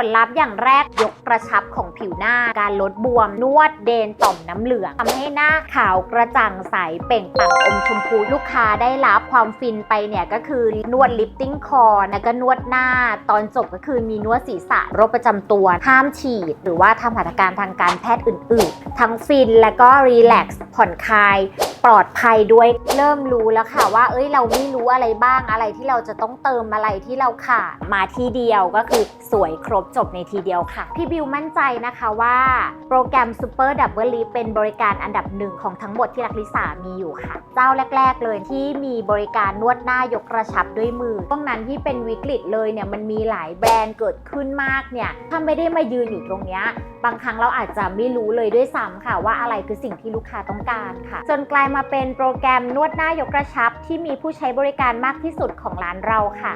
ผลลัพธ์อย่างแรกยกกระชับของผิวหน้า การลดบวมนวดเดนต่อมน้ำเหลืองทำให้หน้าขาวกระจ่างใสเปล่งปลั่งอมชมพูลูกค้าได้รับความฟินไปเนี่ยก็คือนวดลิฟติ้งคอแล้วก็นวดหน้า ตอนจบก็คือมีนวดศีรษะโรคประจำตัว ห้ามฉีด หรือว่าทำหัตถการทางการแพทย์อื่น ๆ ทั้งฟินแล้วก็รีแลกซ์ผ่อนคลายปลอดภัยด้วยเริ่มรู้แล้วค่ะว่า เอ้ยเราไม่รู้อะไรบ้างอะไรที่เราจะต้องเติมอะไรที่เราขาดมาที่เดียวก็คือสวยครบจบในทีเดียวค่ะ พี่บิวมั่นใจนะคะว่า โปรแกรม Super Double Lip เป็นบริการอันดับหนึ่งของทั้งหมดที่รักลิสามีอยู่ค่ะ เจ้าแรก ๆ เลยที่มีบริการนวดหน้ายกกระชับด้วยมือช่วงนั้นที่เป็นวิกฤตเลยเนี่ยมันมีหลายแบรนด์เกิดขึ้นมากเนี่ยถ้าไม่ได้มายืนอยู่ตรงเนี้ยบางครั้งเราอาจจะไม่รู้เลยด้วยซ้ำค่ะ ว่าอะไรคือสิ่งที่ลูกค้าต้องการค่ะ จนกลายมาเป็นโปรแกรมนวดหน้ายกกระชับ ที่มีผู้ใช้บริการมากที่สุดของร้านเราค่ะ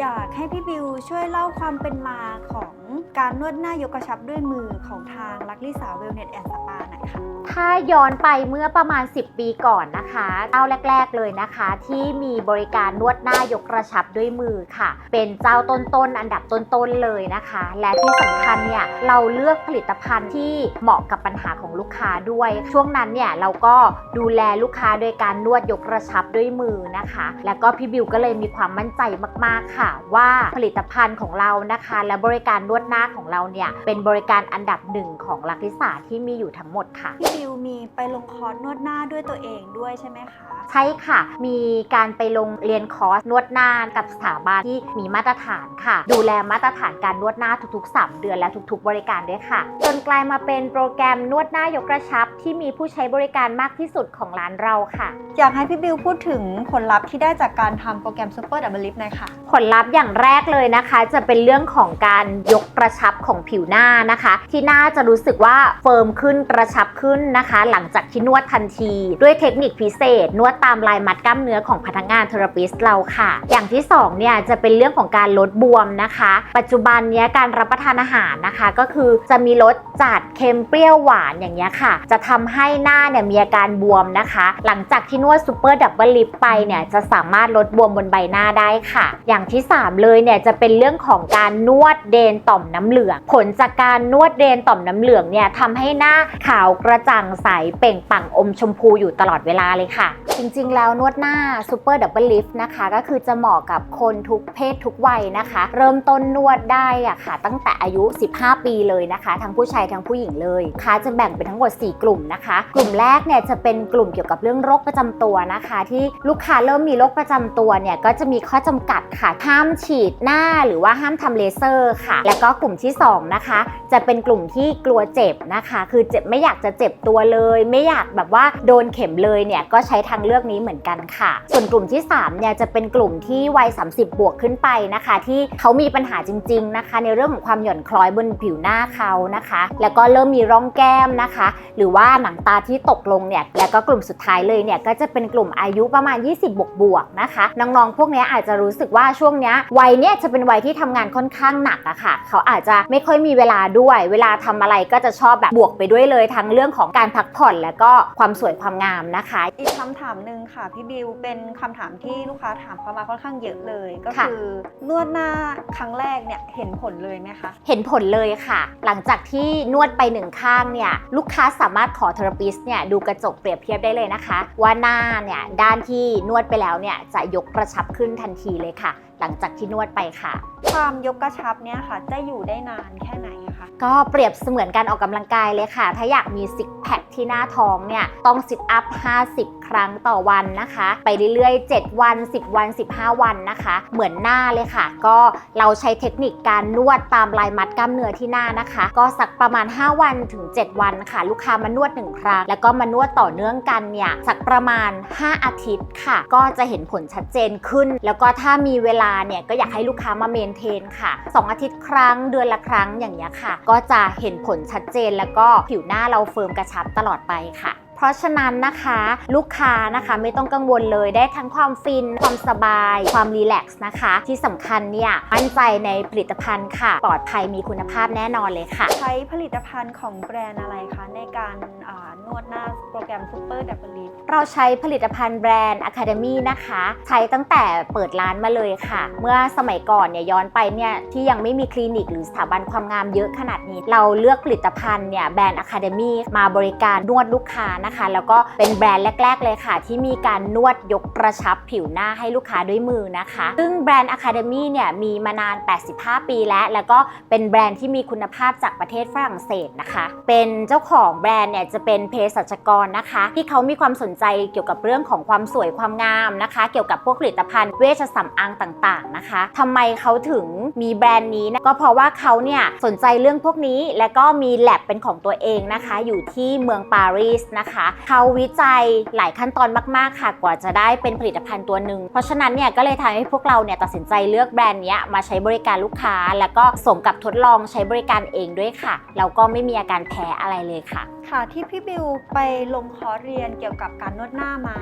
อยากให้พี่บิวช่วยเล่าความเป็นมาของการนวดหน้ายกกระชับด้วยมือของทางลักลิสาเวลเนสแอนด์สปาหน่อยค่ะ ถ้าย้อนไปเมื่อประมาณ 10 ปีก่อนนะคะเจ้าแรก ๆ เลยนะคะ ที่มีบริการนวดหน้ายกกระชับด้วยมือค่ะ เป็นเจ้าต้นๆอันดับต้นๆเลยนะคะ และที่สำคัญเนี่ยเราเลือกผลิตภัณฑ์ที่เหมาะกับปัญหาของลูกค้าด้วย ช่วงนั้นเนี่ยเราก็ดูแลลูกค้าโดยการนวดยกกระชับด้วยมือนะคะ แล้วก็พี่บิวก็เลยมีความมั่นใจมาก ๆค่ะ ว่าผลิตภัณฑ์ของเรานะคะ และบริการนวดหน้าของเราเนี่ย เป็นบริการอันดับหนึ่งของลักลิสาที่มีอยู่ทั้งหมดค่ะ พี่บิวมีไปลงคอร์สนวดหน้าด้วยตัวเองด้วยใช่ไหมคะ ใช่ค่ะ มีการไปลงเรียนคอร์สนวดหน้ากับสถาบันที่มีมาตรฐานค่ะ ดูแลมาตรฐานการนวดหน้าทุกๆ 3 เดือนและทุก ๆ บริการด้วยค่ะ จนกลายมาเป็นโปรแกรมนวดหน้ายกกระชับ ที่มีผู้ใช้บริการมากที่สุดของร้านเราค่ะ อยากให้พี่บิวพูดถึงผลลัพธ์ที่ได้จากการทำโปรแกรม Super Double Lip หน่อยค่ะ ผลลัพธ์อย่างแรกเลยนะคะ จะเป็นเรื่องของการยกกระชับของผิวหน้านะคะ ที่หน้าจะรู้สึกว่าเฟิร์มขึ้นกระชับขึ้นนะคะ หลังจากที่นวดทันที ด้วยเทคนิคพิเศษ นวดตามลายมัดกล้ามเนื้อของพนักงานเทอราปิสเราค่ะ อย่างที่สองเนี่ยจะเป็นเรื่องของการลดบวมนะคะ ปัจจุบันเนี้ยการรับประทานอาหารนะคะ ก็คือจะมีรสจัดเค็มเปรี้ยวหวานอย่างเงี้ยค่ะ จะทำให้หน้าเนี่ยมีอาการบวมนะคะ หลังจากที่นวดซูเปอร์ดับเบิลลิปไปเนี่ยจะสามารถลดบวมบนใบหน้าได้ค่ะ อย่างที่ 3 เลยเนี่ยจะเป็นเรื่องของการนวดเดนต่อมน้ำเหลือง ผลจากการนวดเดนต่อมน้ำเหลืองเนี่ยทำให้หน้าขาวกระจ่างใสเปล่งปลั่งอมชมพูอยู่ตลอดเวลาเลยค่ะ จริงๆ แล้วนวดหน้าซูเปอร์ดับเบิลลิฟต์นะคะก็คือจะเหมาะกับคนทุกเพศทุกวัยนะคะ เริ่มต้นนวดได้อะค่ะ ตั้งแต่อายุ 15 ปีเลยนะคะ ทั้งผู้ชายทั้งผู้หญิงเลยค้าจะแบ่งเป็นทั้งหมด 4 กลุ่มนะคะ กลุ่มแรกเนี่ยจะเป็นกลุ่มเกี่ยวกับเรื่องโรคประจำตัวนะคะ ที่ลูกค้าเริ่มมีโรคประจำตัวเนี่ยก็จะมีข้อจำกัดค่ะห้ามฉีดหน้าหรือว่าห้ามทำเลเซอร์ค่ะแล้วก็กลุ่มที่2นะคะ จะเป็นกลุ่มที่กลัวเจ็บนะคะ คือเจ็บไม่อยากจะเจ็บตัวเลย ไม่อยากแบบว่าโดนเข็มเลยเนี่ยก็ใช้ทางเลือกนี้เหมือนกันค่ะ ส่วนกลุ่มที่3เนี่ยจะเป็นกลุ่มที่วัย 30 บวกขึ้นไปนะคะ ที่เขามีปัญหาจริง ๆนะคะ ในเรื่องของความหย่อนคล้อยบนผิวหน้าเขานะคะ แล้วก็เริ่มมีร่องแก้มนะคะ หรือว่าหนังตาที่ตกลงเนี่ยแล้วก็กลุ่มสุดท้ายเลยเนี่ยก็จะเป็นกลุ่มอายุประมาณ 20 บวกบวกนะคะน้องๆพวกนี้อาจจะรู้สึกว่าช่วงนี้วัยเนี้ยจะเป็นวัยที่ทำงานค่อนข้างหนักอะค่ะเขาอาจจะไม่ค่อยมีเวลาด้วย เวลาทำอะไรก็จะชอบแบบบวกไปด้วยเลยทั้งเรื่องของการพักผ่อนแล้วก็ความสวยความงามนะคะ อีกคำถามหนึ่งค่ะพี่บิวเป็นคำถามที่ลูกค้าถามเข้ามาค่อนข้างเยอะเลย ก็ค่ะคือนวดหน้าครั้งแรกเนี่ยเห็นผลเลยไหมคะเห็นผลเลยค่ะ หลังจากที่นวดไปหนึ่งข้างเนี่ยลูกค้าสามารถขอเทอราปิสเนี่ยดูกระจกเปรียบเทียบได้เลยนะคะ ว่าหน้าเนี่ยด้านที่นวดไปแล้วเนี่ยจะยกกระชับขึ้นทันทีเลยค่ะ หลังจากที่นวดไปค่ะ ความยกกระชับเนี่ยค่ะ จะอยู่ได้นานแค่ไหน อะคะ ก็เปรียบเสมือนการออกกำลังกายเลยค่ะ ถ้าอยากมีซิกแพคที่หน้าท้องเนี่ย ต้องซิทอัพ 50 ครั้งต่อวันนะคะ ไปเรื่อยๆ 7 วัน 10 วัน 15 วันนะคะ เหมือนหน้าเลยค่ะ ก็เราใช้เทคนิคการนวดตามลายมัดกล้ามเนื้อที่หน้านะคะ ก็สักประมาณ 5 วันถึง 7 วันค่ะ ลูกค้ามานวด 1 ครั้ง แล้วก็มานวดต่อเนื่องกันเนี่ยสักประมาณ 5 อาทิตย์ค่ะ ก็จะเห็นผลชัดเจนขึ้น แล้วก็ถ้ามีเวลาเนี่ยก็อยากให้ลูกค้ามาเมนเทนค่ะ 2 อาทิตย์ครั้งเดือนละครั้งอย่างเงี้ยค่ะก็จะเห็นผลชัดเจนแล้วก็ผิวหน้าเราเฟิร์มกระชับตลอดไปค่ะ เพราะฉะนั้นนะคะลูกค้านะคะไม่ต้องกังวลเลยได้ทั้งความฟิน ความสบาย ความรีแลกซ์นะคะ ที่สำคัญเนี่ยมั่นใจในผลิตภัณฑ์ค่ะ ปลอดภัยมีคุณภาพแน่นอนเลยค่ะ ใช้ผลิตภัณฑ์ของแบรนด์อะไรคะในการอ่านวดหน้าโปรแกรมซูเปอร์ดับเบิลลิฟเราใช้ผลิตภัณฑ์แบรนด์ Academy นะคะ ใช้ตั้งแต่เปิดร้านมาเลยค่ะ เมื่อสมัยก่อนเนี่ยย้อนไปเนี่ยที่ยังไม่มีคลินิกหรือสถาบันความงามเยอะขนาดนี้ เราเลือกผลิตภัณฑ์เนี่ยแบรนด์ Academy มาบริการนวดลูกค้านะคะ แล้วก็เป็นแบรนด์แรก ๆ เลยค่ะ ที่มีการนวดยกกระชับผิวหน้าให้ลูกค้าด้วยมือนะคะ ซึ่งแบรนด์ Academy เนี่ยมีมานาน 85 ปีแล้ว แล้วก็เป็นแบรนด์ที่มีคุณภาพจากประเทศฝรั่งเศสนะคะ เป็นเจ้าของแบรนด์เนี่ยจะเป็นเภสัชกรนะคะ ที่เขามีความสนใจเกี่ยวกับเรื่องของความสวยความงามนะคะ เกี่ยวกับพวกผลิตภัณฑ์เวชสำอางต่างๆนะคะทำไมเขาถึงมีแบรนด์นี้นะก็เพราะว่าเขาเนี่ยสนใจเรื่องพวกนี้ และก็มีแลบเป็นของตัวเองนะคะ อยู่ที่เมืองปารีสนะคะเขาวิจัยหลายขั้นตอนมาก ๆ ค่ะ กว่าจะได้เป็นผลิตภัณฑ์ตัวหนึ่ง เพราะฉะนั้นเนี่ยก็เลยทำให้พวกเราเนี่ยตัดสินใจเลือกแบรนด์นี้มาใช้บริการลูกค้า แล้วก็สมกับทดลองใช้บริการเองด้วยค่ะแล้วก็ไม่มีอาการแพ้อะไรเลยค่ะ ค่ะที่พี่บิวไปลงคอร์สเรียนเกี่ยวกับการนวดหน้ามา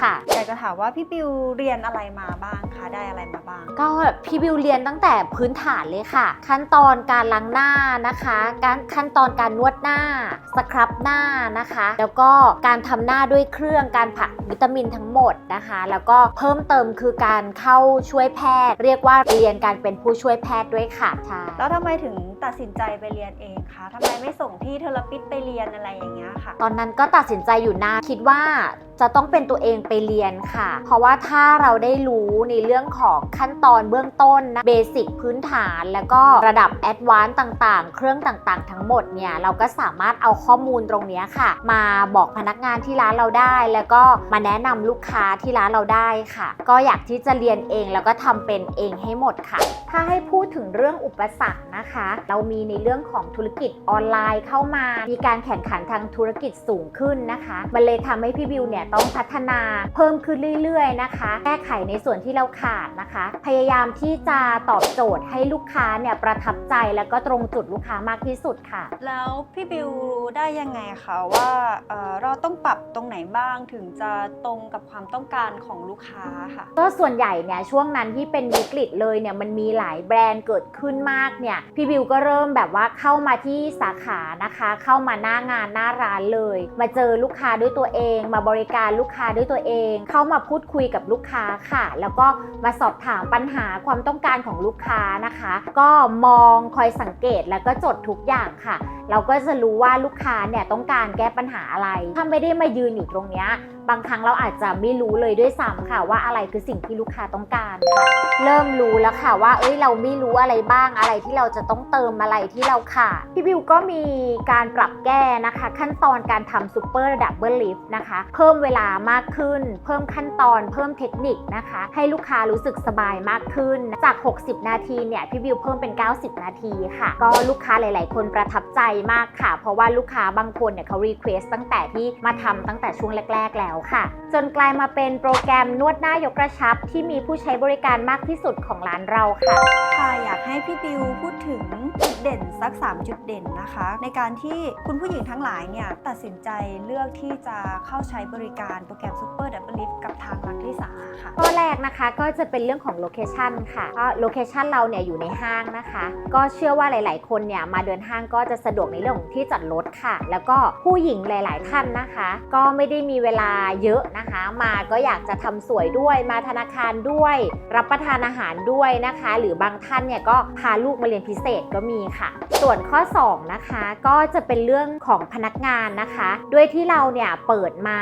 ค่ะอยากจะถามว่าพี่บิวเรียนอะไรมาบ้างคะได้อะไรมาบ้าง ก็พี่บิวเรียนตั้งแต่พื้นฐานเลยค่ะ ขั้นตอนการล้างหน้านะคะ การขั้นตอนการนวดหน้าสครับหน้านะคะ แล้วก็การทำหน้าด้วยเครื่องการผักวิตามินทั้งหมดนะคะ แล้วก็เพิ่มเติมคือการเข้าช่วยแพทย์ เรียกว่าเรียนการเป็นผู้ช่วยแพทย์ด้วยค่ะใช่แล้วทำไมถึงตัดสินใจไปเรียนเองคะทำไมไม่ส่งพี่เทอราปิสไปเรียนอะไรอย่างเงี้ยค่ะ ตอนนั้นก็ตัดสินใจอยู่นานคิดว่า จะต้องเป็นตัวเองไปเรียนค่ะ เพราะว่าถ้าเราได้รู้ในเรื่องของขั้นตอนเบื้องต้นนะเบสิกพื้นฐานแล้วก็ระดับแอดวานซ์ต่างๆ เครื่องต่างๆ ทั้งหมดเนี่ยเราก็สามารถเอาข้อมูลตรงนี้ค่ะ มาบอกพนักงานที่ร้านเราได้ แล้วก็มาแนะนำลูกค้าที่ร้านเราได้ค่ะ ก็อยากที่จะเรียนเองแล้วก็ทำเป็นเองให้หมดค่ะ ถ้าให้พูดถึงเรื่องอุปสรรคนะคะ เรามีในเรื่องของธุรกิจออนไลน์เข้ามา มีการแข่งขันทางธุรกิจสูงขึ้นนะคะ มันเลยทำให้พี่บิวเนี่ยต้องพัฒนาเพิ่มขึ้นเรื่อยๆนะคะ แก้ไขในส่วนที่เราขาดนะคะ พยายามที่จะตอบโจทย์ให้ลูกค้าเนี่ยประทับใจแล้วก็ตรงจุดลูกค้ามากที่สุดค่ะ แล้วพี่บิวรู้ได้ยังไงคะว่าเอ่อเราต้องปรับตรงไหนบ้างถึงจะตรงกับความต้องการของลูกค้าค่ะ ก็ส่วนใหญ่เนี่ยช่วงนั้นที่เป็นวิกฤตเลยเนี่ยมันมีหลายแบรนด์เกิดขึ้นมากเนี่ยพี่บิวก็เริ่มแบบว่าเข้ามาที่สาขานะคะ เข้ามาหน้างานหน้าร้านเลย มาเจอลูกค้าด้วยตัวเองมาบริการลูกค้าด้วยตัวเอง เข้ามาพูดคุยกับลูกค้าค่ะ แล้วก็มาสอบถามปัญหาความต้องการของลูกค้านะคะ ก็มองคอยสังเกตแล้วก็จดทุกอย่างค่ะ เราก็จะรู้ว่าลูกค้าเนี่ยต้องการแก้ปัญหาอะไรถ้าไม่ได้มายืนอยู่ตรงเนี้ยบางครั้งเราอาจจะไม่รู้เลยด้วยซ้ำค่ะว่าอะไรคือสิ่งที่ลูกค้าต้องการค่ะเริ่มรู้แล้วค่ะว่า เอ้ยเราไม่รู้อะไรบ้างอะไรที่เราจะต้องเติมอะไรที่เราขาดพี่บิวก็มีการปรับแก้นะคะ ขั้นตอนการทำซูเปอร์ดับเบิลลิฟต์นะคะ เพิ่มเวลามากขึ้น เพิ่มขั้นตอนเพิ่มเทคนิคนะคะ ให้ลูกค้ารู้สึกสบายมากขึ้น จาก 60 นาทีเนี่ยพี่บิวเพิ่มเป็น 90 นาทีค่ะ ก็ลูกค้าหลาย ๆ คนประทับใจมากค่ะ เพราะว่าลูกค้าบางคนเนี่ยเขารีเควสตั้งแต่ที่มาทำตั้งแต่ช่วงแรก ๆ แล้วค่ะ จนกลายมาเป็นโปรแกรมนวดหน้ายกกระชับ ที่มีผู้ใช้บริการมากที่สุดของร้านเราค่ะค่ะอยากให้พี่บิวพูดถึงจุดเด่นสัก 3 จุดเด่นนะคะ ในการที่คุณผู้หญิงทั้งหลายเนี่ยตัดสินใจเลือกที่จะเข้าใช้บริการโปรแกรม Super Double Lift กับทางลักลิสาค่ะ ข้อแรกนะคะก็จะเป็นเรื่องของโลเคชันค่ะเพราะโลเคชันเราเนี่ยอยู่ในห้างนะคะ ก็เชื่อว่าหลาย ๆ คนเนี่ยมาเดินห้างก็จะสะดวกในเรื่องของที่จอดรถค่ะ แล้วก็ผู้หญิงหลาย ๆ ท่านนะคะ ก็ไม่ได้มีเวลาเยอะนะคะ มาก็อยากจะทำสวยด้วยมาธนาคารด้วย รับประทานอาหารด้วยนะคะ หรือบางท่านเนี่ยก็พาลูกมาเรียนพิเศษก็มีค่ะ ส่วนข้อ 2 นะคะ ก็จะเป็นเรื่องของพนักงานนะคะ ด้วยที่เราเนี่ยเปิดมา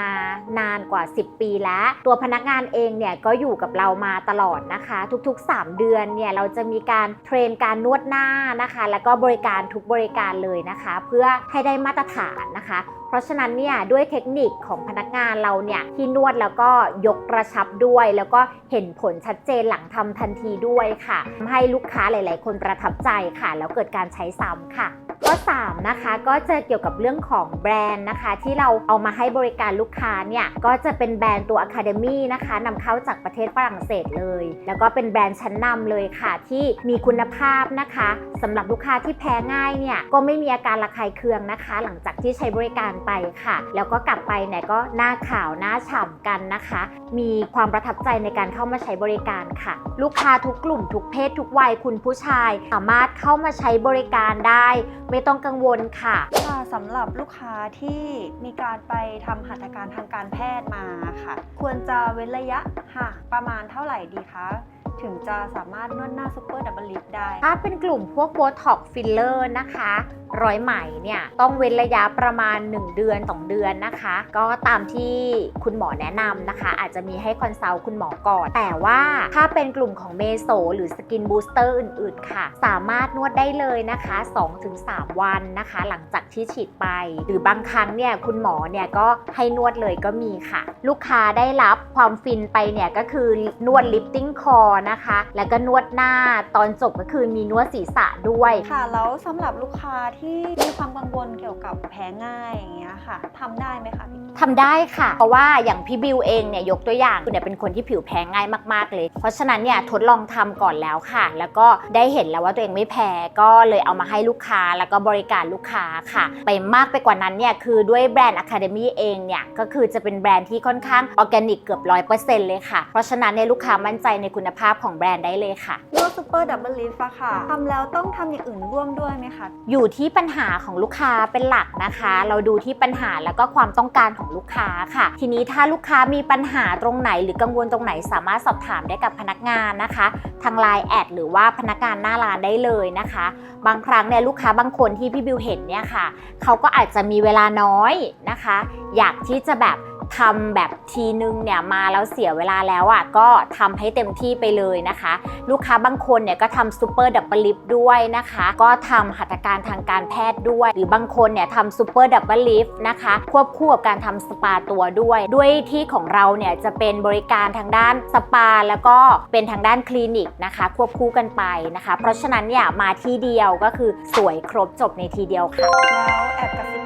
นานกว่า 10 ปีแล้ว ตัวพนักงานเองเนี่ยก็อยู่กับเรามาตลอดนะคะ ทุกๆ 3 เดือนเนี่ยเราจะมีการเทรนการนวดหน้านะคะ แล้วก็บริการทุกบริการเลยนะคะ เพื่อให้ได้มาตรฐานนะคะเพราะฉะนั้นเนี่ยด้วยเทคนิคของพนักงานเราเนี่ยที่นวดแล้วก็ยกกระชับด้วย แล้วก็เห็นผลชัดเจนหลังทำทันทีด้วยค่ะทำให้ลูกค้าหลาย ๆ คนประทับใจค่ะ แล้วเกิดการใช้ซ้ำค่ะข้อ3นะคะก็จะเกี่ยวกับเรื่องของแบรนด์นะคะ ที่เราเอามาให้บริการลูกค้าเนี่ยก็จะเป็นแบรนด์ตัว Academy นะคะนำเข้าจากประเทศฝรั่งเศสเลย แล้วก็เป็นแบรนด์ชั้นนำเลยค่ะ ที่มีคุณภาพนะคะสำหรับลูกค้าที่แพ้ง่ายเนี่ยก็ไม่มีอาการระคายเคืองนะคะ หลังจากที่ใช้บริการไปค่ะ แล้วก็กลับไปเนี่ยก็หน้าขาวหน้าฉ่ำกันนะคะ มีความประทับใจในการเข้ามาใช้บริการค่ะ ลูกค้าทุกกลุ่ม ทุกเพศ ทุกวัยคุณผู้ชาย สามารถเข้ามาใช้บริการได้ ไม่ต้องกังวลค่ะค่ะสำหรับลูกค้าที่มีการไปทำหัตถการทางการแพทย์มาค่ะ ควรจะเว้นระยะห่างประมาณเท่าไหร่ดีคะ ถึงจะสามารถนวดหน้าซูเปอร์ดับเบิลลิฟได้ถ้าเป็นกลุ่มพวกโบท็อกฟิลเลอร์นะคะ ร้อยไหมเนี่ย ต้องเว้นระยะประมาณ 1 เดือน 2 เดือนนะคะ ก็ตามที่คุณหมอแนะนำนะคะ อาจจะมีให้คอนซัลท์คุณหมอก่อน แต่ว่าถ้าเป็นกลุ่มของเมโซหรือสกินบูสเตอร์อื่นๆ ค่ะ สามารถนวดได้เลยนะคะ 2-3 วันนะคะ หลังจากที่ฉีดไป หรือบางครั้งเนี่ยคุณหมอเนี่ยก็ให้นวดเลยก็มีค่ะ ลูกค้าได้รับความฟินไปเนี่ยก็คือนวดลิฟติ้งคอนะคะ แล้วก็นวดหน้าตอนจบก็คือมีนวดศีรษะด้วยค่ะ แล้วสำหรับลูกค้าที่มีความกังวลเกี่ยวกับแพ้ง่ายอย่างเงี้ยค่ะทำได้ไหมคะพี่ทำได้ค่ะ เพราะว่าอย่างพี่บิวเองเนี่ยยกตัวอย่างคือเนี่ยเป็นคนที่ผิวแพ้ง่ายมากๆเลย เพราะฉะนั้นเนี่ยทดลองทำก่อนแล้วค่ะ แล้วก็ได้เห็นแล้วว่าตัวเองไม่แพ้ก็เลยเอามาให้ลูกค้าแล้วก็บริการลูกค้าค่ะ ไปมากไปกว่านั้นเนี่ยคือด้วยแบรนด์ Academy เองเนี่ยก็คือจะเป็นแบรนด์ที่ค่อนข้างออร์แกนิกเกือบร้อยเปอร์เซ็นต์เลยค่ะ เพราะฉะนั้นเนี่ยลูกค้ามั่นใจในคุณภาพของแบรนด์ได้เลยค่ะนวดซูเปอร์ดับเบิลลิฟอะค่ะทำแล้วต้องทำอย่างอื่นร่วมด้วยไหมคะ อยู่ที่ปัญหาของลูกค้าเป็นหลักนะคะ เราดูที่ปัญหาแล้วก็ความต้องการของลูกค้าค่ะ ทีนี้ถ้าลูกค้ามีปัญหาตรงไหน หรือกังวลตรงไหนสามารถสอบถามได้กับพนักงานนะคะ ทางไลน์แอดหรือว่าพนักงานหน้าร้านได้เลยนะคะ บางครั้งเนี่ยลูกค้าบางคนที่พี่บิวเห็นเนี่ยค่ะ เขาก็อาจจะมีเวลาน้อยนะคะ อยากที่จะแบบ ทำแบบทีนึงเนี่ยมาแล้วเสียเวลาแล้วอะก็ทำให้เต็มที่ไปเลยนะคะ ลูกค้าบางคนเนี่ยก็ทำซูเปอร์ดับเบิลลิฟด้วยนะคะ ก็ทำหัตถการทางการแพทย์ด้วย หรือบางคนเนี่ยทำซูเปอร์ดับเบิลลิฟนะคะ ควบคู่กับการทำสปาตัวด้วย ด้วยที่ของเราเนี่ยจะเป็นบริการทางด้านสปา แล้วก็เป็นทางด้านคลินิกนะคะ ควบคู่กันไปนะคะ เพราะฉะนั้นเนี่ยมาที่เดียวก็คือสวยครบจบในทีเดียวค่ะแล้วแอบกระซิบ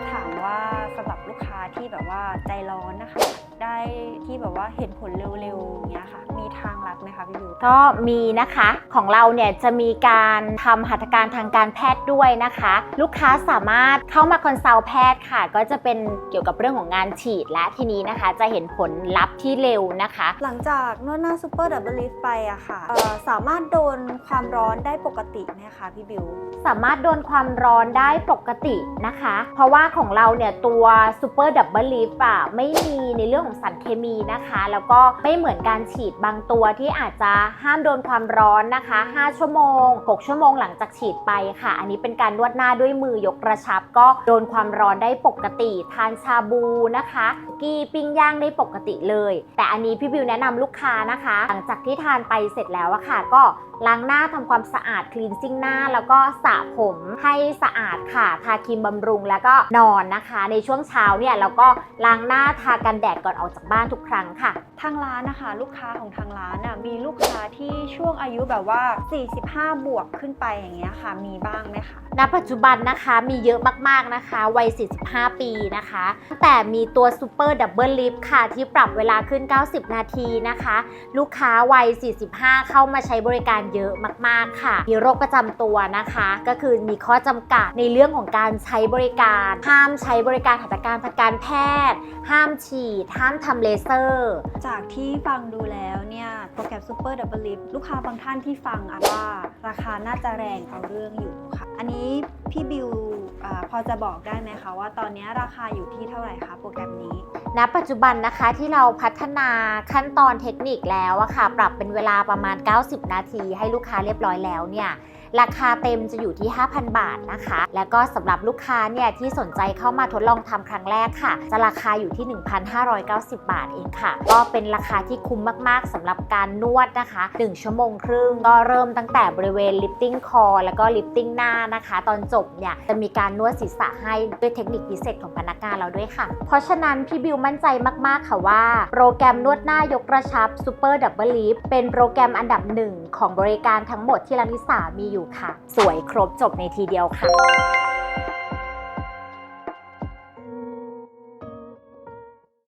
ว่าใจร้อนนะคะ ได้ที่แบบว่าเห็นผลเร็วๆอย่างเงี้ยค่ะ มีทางลัดไหมคะพี่บิว ก็มีนะคะของเราเนี่ยจะมีการทำหัตถการทางการแพทย์ด้วยนะคะ ลูกค้าสามารถเข้ามาคอนซัลท์แพทย์ค่ะ ก็จะเป็นเกี่ยวกับเรื่องของงานฉีดและทีนี้นะคะ จะเห็นผลลัพธ์ที่เร็วนะคะ หลังจากนวดหน้าซูเปอร์ดับเบิลลิฟไปอะค่ะเอ่อสามารถโดนความร้อนได้ปกติไหมคะพี่บิว สามารถโดนความร้อนได้ปกตินะคะ เพราะว่าของเราเนี่ยตัวซูเปอร์ดับเบิลลิฟอะไม่มีในเรื่องของสารเคมีนะคะ แล้วก็ไม่เหมือนการฉีดบางตัวที่อาจจะห้ามโดนความร้อนนะคะ 5 ชั่วโมง 6 ชั่วโมงหลังจากฉีดไปค่ะ อันนี้เป็นการนวดหน้าด้วยมือยกกระชับ ก็โดนความร้อนได้ปกติ ทานชาบูนะคะ กีปิ้งย่างได้ปกติเลย แต่อันนี้พี่บิวแนะนำลูกค้านะคะ หลังจากที่ทานไปเสร็จแล้วอะค่ะ ก็ล้างหน้าทำความสะอาดคลีนซิ่งหน้า แล้วก็สระผมให้สะอาดค่ะ ทาครีมบำรุงแล้วก็นอนนะคะ ในช่วงเช้าเนี่ยเราก็ล้างหน้าทากันแดดก่อนออกจากบ้านทุกครั้งค่ะ ทางร้านนะคะ ลูกค้าของทางร้านน่ะมีลูกค้าที่ช่วงอายุแบบว่า 45 บวกขึ้นไปอย่างเงี้ยค่ะ มีบ้างไหมคะ ณ ปัจจุบันนะคะมีเยอะมากๆนะคะวัย 45 ปีนะคะ แต่มีตัวซูเปอร์ดับเบิลลิฟค่ะ ที่ปรับเวลาขึ้น 90 นาทีนะคะ ลูกค้าวัย 45 เข้ามาใช้บริการเยอะมากๆค่ะ มีโรคประจำตัวนะคะ ก็คือมีข้อจำกัดในเรื่องของการใช้บริการ ห้ามใช้บริการหัตถการทางการแพทย์ ห้ามฉีดห้ามทำเลเซอร์ จากที่ฟังดูแล้วเนี่ยโปรแกรม Super Double Lift ลูกค้าบางท่านที่ฟังอะว่า ราคาน่าจะแรงเอาเรื่องอยู่ค่ะ อันนี้ พี่บิวอพอจะบอกได้ไหมคะว่าตอนนี้ราคาอยู่ที่เท่าไหร่คะโปรแกรมนี้ณปัจจุบันนะคะที่เราพัฒนาขั้นตอนเทคนิคแล้วอะค่ะ ปรับเป็นเวลาประมาณ 90 นาทีให้ลูกค้าเรียบร้อยแล้วเนี่ยราคาเต็มจะอยู่ที่ 5,000 บาทนะคะ แล้วก็สำหรับลูกค้าเนี่ยที่สนใจเข้ามาทดลองทำครั้งแรกค่ะ จะราคาอยู่ที่ 1,590 บาทเองค่ะ ก็เป็นราคาที่คุ้มมากๆสำหรับการนวดนะคะ 1 ชั่วโมงครึ่งก็เริ่มตั้งแต่บริเวณลิฟติ้งคอแล้วก็ลิฟติ้งหน้านะคะ ตอนจบเนี่ยจะมีการนวดศีรษะให้ด้วยเทคนิคพิเศษของพนักงานเราด้วยค่ะ เพราะฉะนั้นพี่บิวมั่นใจมากๆค่ะว่า โปรแกรมนวดหน้ายกกระชับซูเปอร์ดับเบิลลีฟเป็นโปรแกรมอันดับหนึ่งของบริการทั้งหมดที่ร้านนิสามีอยู่ค่ะ สวยครบจบในทีเดียวค่ะ